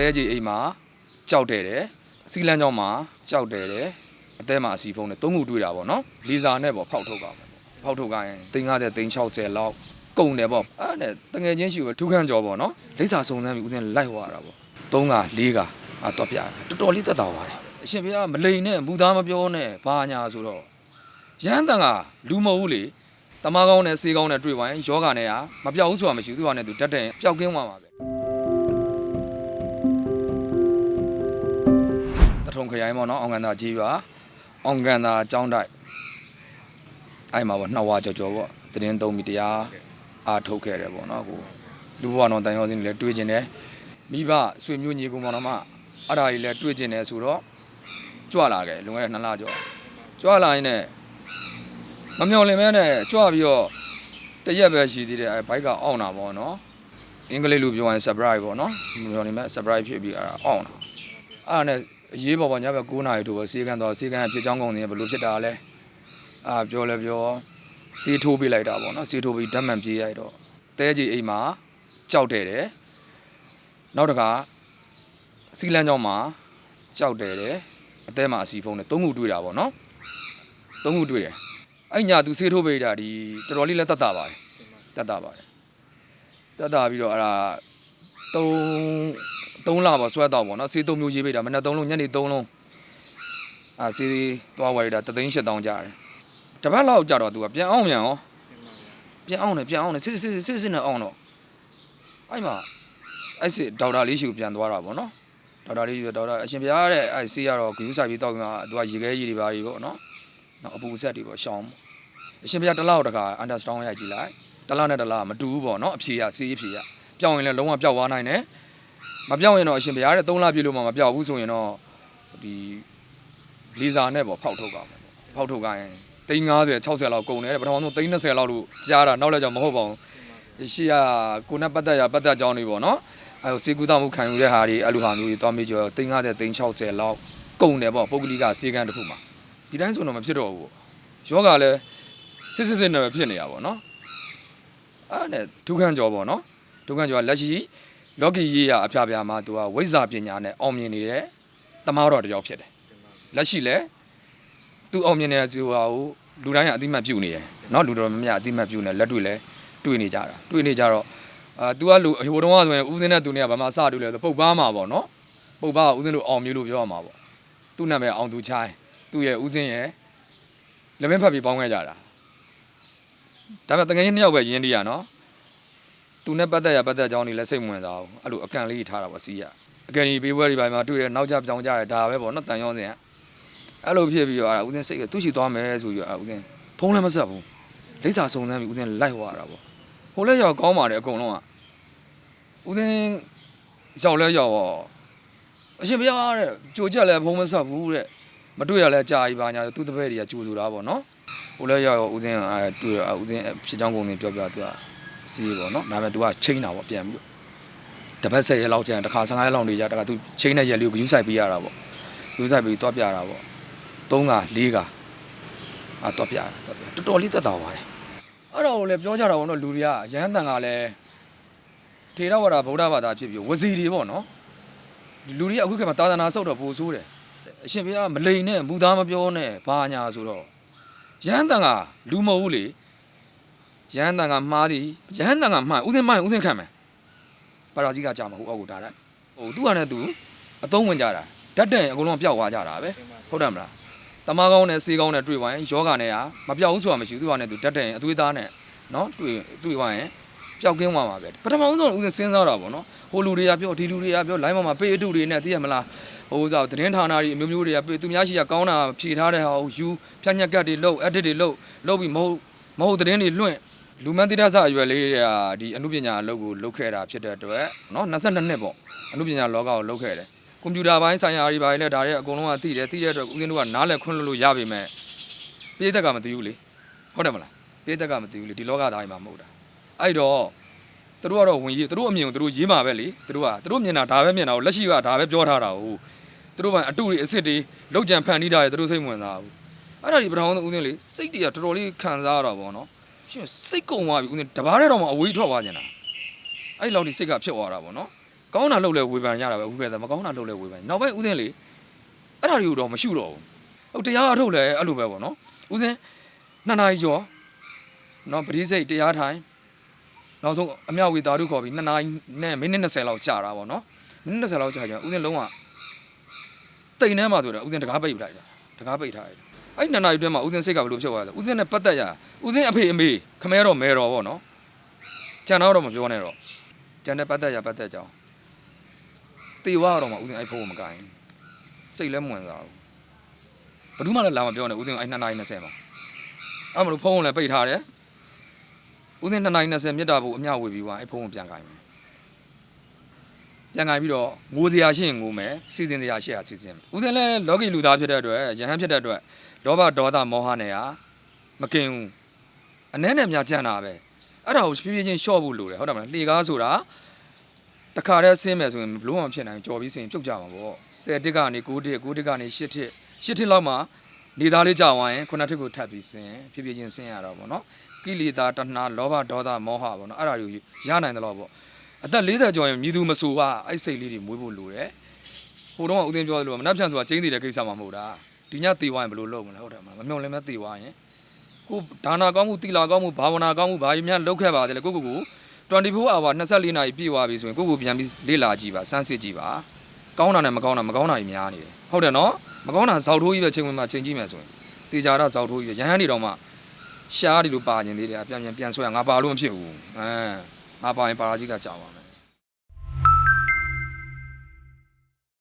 တဲကြီးအိမ်မှာကြောက်တယ်တယ်စီလန်းကြောင်းမှာကြောက်တယ်တယ်အသေးမှာအစီဖုံးနဲ့သုံးခုတွေ့တာပေါ့နော်လီဇာနဲ့ပေါ့ဖောက်ထုတ်ပါမယ်ပေါ့ဖောက်ထုတ်ကရင်350 360လောက်ကုန်တယ်ပေါ့အဲ့ဒါနဲ့တငယ်ချင်းရှိပဲထူးခန့်ကြောပေါ့နော်လိပ်စာစုံစမ်းပြီးဦးစင်းလိုက်သွားတာပေါ့3က4ကအာတော့ပြတယ်တော်တော်လေးသက်သာပါတယ်အရှင်ဘုရားမလိန်နဲ့မူသားမပြောနဲ့ဘာညာဆိုတော့ရဟန်းတန်ကလူမဟုတ်ဘူးလေတမကောင်းနဲ့စေကောင်းနဲ့တွေ့ပါရင်ယောဂနဲ့ကမပြောက်ဘူးဆိုတာမရှိဘူးသူကနဲ့သူတက်တဲ့ပျောက်ကင်းသွားမှာပဲ ထုံခရိုင်ပေါ့နော်အောင်ကန်သာကြီးပါအောင်ကန်သာចောင်းတိုက်အဲ့မှာပေါ့နှစ်ဝါကြော်ကြော်ပေါ့တရင်သုံးမိတရားအားထုတ်ခဲ့တယ်ပေါ့နော်ကိုလူဘဝတော်တန်ရောစင်းတွေလည်းတွေ့ကျင်တယ်မိဘဆွေမျိုးညီကောင်မောင်နှမအဲ့ဒါကြီးလည်းတွေ့ကျင်တယ်ဆိုတော့ကြွလာခဲ့လွန်ခဲ့တဲ့နှစ်လကျော်ကြွလာရင်လည်းမမျော်လင့်မဲနဲ့ကြွပြီးတော့တရက်ပဲရှိသေးတယ်အဲဘိုက်ကအောင့်တာပေါ့နော်အင်္ဂလိပ်လိုပြောရင် surprise ပေါ့နော်မမျော်လင့်မဲ surprise ဖြစ်ပြီးအဲ့ဒါအောင့်တာအဲ့ဒါနဲ့ အရေးပေါ်ပေါ့ညဘက်9နာရီထိုးပဲစေကန်တော့စေကန်ဖြစ်ချောင်းကုန်နေဘယ်လိုဖြစ်တာလဲအာပြောလဲပြောစေးထိုးပေးလိုက်တာပေါ့နော်စေးထိုးပြီးဓာတ်မှန်ပြေးရိုက်တော့တဲကြီးအိမ်မှာကြောက်တယ်တယ်နောက်တစ်ခါစီလန်းကြောင်းမှာကြောက်တယ်တယ်အသေးမှာအစီဖုံးနဲ့သုံးခုတွေ့တာပေါ့နော်သုံးခုတွေ့တယ်အဲ့ညာသူစေးထိုးပေးတာဒီတော်တော်လေးလက်တက်တာပါတယ်တက်တာပါတယ်တက်တာပြီးတော့အဲ့ဒါသုံး သုံးလပေါ့ဆွဲတော့ပေါ့နော်စေးသုံးမျိုးရေးပေးတာမနေ့သုံးလုံးညနေသုံးလုံးအာစေးသွားဝယ်တာတသိန်း၈တောင်းကြတယ်တပတ်လောက်ကြာတော့သူကပြန်အောင်မြန်ရောပြန်အောင်တယ်ပြန်အောင်တယ်စစ်စစ်စစ်စစ်စစ်နဲ့အောင်တော့အဲ့မှာအဲ့စစ်ဒေါက်တာလေးရှိကိုပြန်သွားတာပေါ့နော်ဒေါက်တာလေးရှိဒေါက်တာအရှင်ဘုရားတဲ့အဲ့ဆေးရတော့ဂယူးဆိုင်ပြီးတော့ကသူကရေခဲရေတွေပါကြီးပေါ့နော်နောက်အပူဆက်တွေပေါ့ရှောင်းအရှင်ဘုရားတစ်လောက်တခါ understand ရိုက်ကြည့်လိုက်တစ်လောက်နဲ့တစ်လောက်မတူဘူးပေါ့နော်အဖြေရဆေးအဖြေရပြောင်းရင်လည်းလုံးဝပြောက်သွားနိုင်တယ် မပြောင်းရင်တော့အရှင်ဘုရားတဲ့3လပြည့်လို့မှမပြောက်ဘူးဆိုရင်တော့ဒီလီဇာနဲ့ပေါ့ဖောက်ထုတ်ပါမယ်ပေါ့ဖောက်ထုတ်ကရင်350 60လောက်ကုန်တယ်တဲ့ပထမဆုံး320လောက်လို့ကြားတာနောက်လည်းကြောင့်မဟုတ်ပါဘူးရှေ့ကကိုနဲ့ပတ်သက်ရပတ်သက်ကြောင်းတွေပေါ့နော်အဲစေကူတမှုခံယူတဲ့ဟာတွေအဲ့လိုဟာမျိုးတွေသွားမေးကြတော့350 360လောက်ကုန်တယ်ပေါ့ပုဂ္ဂလိကစေကန်းတစ်ခုမှာဒီတိုင်းဆိုတော့မဖြစ်တော့ဘူးပေါ့ယောဂလည်းစစ်စစ်စစ်နဲ့ပဲဖြစ်နေတာပေါ့နော်အဲ့နဲ့ဒုက္ခကြောပေါ့နော်ဒုက္ခကြောကလက်ရှိ လော်ကီရေးရအဖျားဖျားမှာသူကဝိဇ္ဇာပညာနဲ့အောင်မြင်နေတဲ့တမားတော်တစ်ယောက်ဖြစ်တယ်လက်ရှိလည်းသူအောင်မြင်နေတဲ့ဆိုတာကိုလူတိုင်းကအတိမတ်ပြုနေတယ်เนาะလူတော်များများအတိမတ်ပြုနေလက်တွေ့လဲတွေ့နေကြတာတွေ့နေကြတော့အာ तू ကလူဟိုတုန်းကဆိုရင်ဦးစင်းနဲ့သူနဲ့ကဘာမှစတွေ့လဲဆိုပုတ်ပါမှာပေါ့เนาะပုတ်ပါကဦးစင်းလို့အောင်မျိုးလို့ပြောရမှာပေါ့သူ့နာမည်အောင်သူချိုင်းသူ့ရဲ့ဦးစင်းရဲ့လက်မင်းဖတ်ပြီးပေါင်းခဲ့ကြတာဒါပေမဲ့တကယ်ကြီးနှစ်ယောက်ပဲရင်းတည်းရနော် သူနဲ့ပတ်သက်ရပတ်သက်ကြောင်းတွေလည်းစိတ်မဝင်စားဘူးအဲ့လိုအကန့်လေးထားတာပေါ့စီးရအကယ်ကြီးပေးပွဲတွေပိုင်းမှာတွေ့တယ်နောက်ကျပြောင်းကြတယ်ဒါပဲပေါ့နော်တန်ရောစင်ကအဲ့လိုဖြစ်ပြီးတော့အဲ့ဒါဦးစင်းစိတ်ကသူ့ရှိသွားမယ်ဆိုပြီးတော့အဲ့ဦးစင်းဖုံးလည်းမဆက်ဘူးလိပ်စာစုံစမ်းပြီးဦးစင်းလိုက်သွားတာပေါ့ဟိုလည်းရောက်ကောင်းပါတယ်အကုန်လုံးကဦးစင်းရောက်လဲရောက်တော့အရှင်ဘုရားတဲ့ကြိုကြက်လည်းဖုံးမဆက်ဘူးတဲ့မတွေ့ရလဲကြာပြီပါညာသူ့တပည့်တွေကကြိုဆိုတာပေါ့နော်ဟိုလည်းရောက်ရောဦးစင်းကအဲတွေ့တော့ဦးစင်းဖြစ်ချောင်းကုန်နေပြောပြသူက စီးပေါ့နော်ဒါပေမဲ့ तू ကချိန်တာပေါ့ပြန်ပြီးတော့တပတ်ဆက်ရဲလောက်ကျရင်တစ်ခါ15ရက်လောက်နေကြတခါသူချိန်တဲ့ရက်လေးကိုယူဆိုင်ပေးရတာပေါ့ယူဆိုင်ပြီးသွားပြတာပေါ့3က4ကအာသွားပြတာသွားပြတော်တော်လေးသက်သာပါတယ်အဲ့တော့လည်းပြောကြတာပေါ့နော်လူတွေကရဟန်းတန်ကလည်းထေရဝါဒဗုဒ္ဓဘာသာဖြစ်ပြီးဝစီတွေပေါ့နော်ဒီလူတွေအခုခေတ်မှာသာသနာဆုတ်တော့ပိုဆိုးတယ်အရှင်ဘုရားမလိန်နဲ့မူသားမပြောနဲ့ဘာညာဆိုတော့ရဟန်းတန်ကလူမဟုတ်ဘူးလေ ရဟန်းတန်ကမှားသည်ရဟန်းတန်ကမှားဥစဉ်မှားရင်ဥစဉ်ခံမယ်ပါရာကြီးကကြာမှာဟိုအောက်ကိုဒါလိုက်ဟိုသူ့ဟာနဲ့သူအသုံးဝင်ကြတာဓာတ်တန်အကုန်လုံးပျောက်သွားကြတာပဲဟုတ်တယ်မလားတမားကောင်းနဲ့စေးကောင်းနဲ့တွေ့သွားရင်ယောဂနဲ့ကမပျောက်ဘူးဆိုတာမရှိဘူးသူ့ဟာနဲ့သူဓာတ်တန်အသွေးသားနဲ့နော်တွေ့တွေ့သွားရင်ပျောက်ကင်းသွားမှာပဲပထမဆုံးဦးစဉ်စဉ်းစားတာပေါ့နော်ဟိုလူတွေကပြောဒီလူတွေကပြော line ပေါ်မှာပေးအတုတွေနဲ့သိရမလားဟိုဆိုသတင်းဌာနတွေအမျိုးမျိုးတွေကပေးသူများရှိရကောင်းတာဖြေထားတဲ့ဟာကိုယူဖြတ်ညက်ကတ်တွေလုတ် edit တွေလုတ်လုတ်ပြီးမဟုတ်မဟုတ်သတင်းတွေလွှင့် လူမန်းတိရဆအရွယ်လေးတွေကဒီအမှုပညာအလုပ်ကိုလုပ်ခဲ့တာဖြစ်တဲ့အတွက်เนาะ22နှစ်ပေါ့အမှုပညာလောကကိုလုပ်ခဲ့တယ်ကွန်ပျူတာပိုင်းဆိုင်ရာတွေပိုင်းလည်းဒါတွေအကုန်လုံးကသိတယ်သိတဲ့အတွက်ဦးဇင်းတို့ကနားလည်ခွင့်လို့လို့ရပေမဲ့ပြည်သက်ကမသိဘူးလေဟုတ်တယ်မလားပြည်သက်ကမသိဘူးလေဒီလောကသားကြီးမှာမဟုတ်တာအဲ့တော့သူတို့ကတော့ဝင်ရေးသူတို့အမြင်ကိုသူတို့ရေးမှာပဲလေသူတို့ကသူတို့မြင်တာဒါပဲမြင်တာကိုလက်ရှိကဒါပဲပြောထားတာကိုသူတို့ကအတုတွေအစ်စ်တွေလောက်ကြံဖန်တီးတာတွေသူတို့စိတ်ဝင်စားဘူးအဲ့ဒါဒီပထမဆုံးဦးဇင်းလေစိတ်တွေကတော်တော်လေးခံစားရတာပေါ့နော် ရှင်စိတ်ကုံသွားပြီဦးဇင်းတဘာတဲ့တော့မှအဝေးထွက်သွားကြတာအဲ့လောက်ဒီစိတ်ကဖြစ်သွားတာပေါ့နော်ကောင်းတာလုပ်လဲဝေဖန်ကြတာပဲဥပ္ပဒေမကောင်းတာလုပ်လဲဝေဖန်နောက်ပိုင်းဥစဉ်လေအဲ့ဒါတွေကိုတော့မရှုတော့ဘူးဟုတ်တရားအထုတ်လဲအဲ့လိုပဲပေါ့နော်ဥစဉ်နှစ်နာရီကျော်နော်ပတိစိတ်တရားထိုင်နောက်ဆုံးအမြောက်ဝေသာဓုခေါ်ပြီးနှစ်နာရီနဲ့မိနစ်20လောက်ကြာတာပေါ့နော်မိနစ်20လောက်ကြာကြဥစဉ်လုံးဝတိမ်ထဲမှာဆိုတော့ဥစဉ်တကားပိတ်လိုက်တာတကားပိတ်ထားတယ် အဲ့နှစ်နာရီအတွင်းမှာဥစဉ်စိတ်ကဘယ်လိုဖြစ်သွားလဲဥစဉ်နဲ့ပတ်သက်ရဥစဉ်အဖေအမေခမဲတော့မဲတော့ပေါ့နော်ကျန်တော့တော့မပြောနဲ့တော့ကျန်တဲ့ပတ်သက်ရပတ်သက်ကြောင်းတေဝါတော့မှဥစဉ်အဲ့ဖုန်းကိုမကင်စိတ်လည်းမဝင်စားဘူးဘယ်သူမှလည်းလာမပြောနဲ့ဥစဉ်အဲ့နှစ်နာရီ20မှာအဲ့မလို့ဖုန်းကိုလည်းပိတ်ထားတယ်ဥစဉ်နှစ်နာရီ20မြတ်တာဘူးအမျှဝေပြီးသွားအဲ့ဖုန်းကိုပြန်ကင်မယ်ပြန်ကင်ပြီးတော့ငိုစရာရှိရင်ငိုမယ်စီစဉ်စရာရှိရစီစဉ်မယ်ဥစဉ်လည်းလောကီလူသားဖြစ်တဲ့အတွက်ယဟန်ဖြစ်တဲ့အတွက် လောဘဒေါသမောဟနဲ့ဟာမကင်ဘူးအနည်းနဲ့များကြံတာပဲအဲ့ဒါကိုဖြည်းဖြည်းချင်းရှော့ဖို့လိုတယ်ဟုတ်တယ်မလားလှေကားဆိုတာတခါတည်းဆင်းမယ်ဆိုရင်ဘလို့မှမဖြစ်နိုင်ကြော်ပြီးစင်ပြုတ်ကြမှာပေါ့10တစ်ကနေ9တစ်9တစ်ကနေ10တစ်10တစ်လောက်မှနေသားလေးကြာသွားရင်ခုနတစ်ကိုထပ်ပြီးဆင်းဖြည်းဖြည်းချင်းဆင်းရတော့ပေါ့နော်ကိလေသာတဏှာလောဘဒေါသမောဟပေါ့နော်အဲ့ဒါတွေကိုရနိုင်တယ်လို့ပေါ့အသက်40ကျော်ရင်မြည်သူမဆိုကအဲ့စိတ်လေးတွေမွေးဖို့လိုတယ်ဟိုတော့ကဦးသိန်းပြောသလိုမနှက်ဖြန့်ဆိုတာကျင်းတည်တဲ့ကိစ္စမှမဟုတ်တာ ဒီညသေသွားရင်ဘယ်လိုလုပ်မလဲဟုတ်တယ်မလားမမျော်လင့်မဲ့သေသွားရင်ကိုဒါနာကောင်းမှုတီလာကောင်းမှုဘာဝနာကောင်းမှုဘာကြီးများလုပ်ခဲ့ပါတယ်လေကိုကိုကို24 hour 24နာရီပြည့်သွားပြီဆိုရင်ကိုကိုပြန်ပြီးလေ့လာကြည့်ပါစမ်းစစ်ကြည့်ပါကောင်းတာနဲ့မကောင်းတာမကောင်းတာကြီးများနေတယ်ဟုတ်တယ်နော်မကောင်းတာဇောက်ထိုးကြီးပဲချိန်ဝင်မှာချိန်ကြည့်မယ်ဆိုရင်တေချာတာဇောက်ထိုးကြီးပဲရဟန်းနေတော့မှရှားဒီလိုပါခြင်းသေးတယ်ပြန်ပြန်ပြန်ဆွဲငါပါလို့မဖြစ်ဘူးအဲငါပါရင်ပါရာကြီးကကြောက်ပါမယ်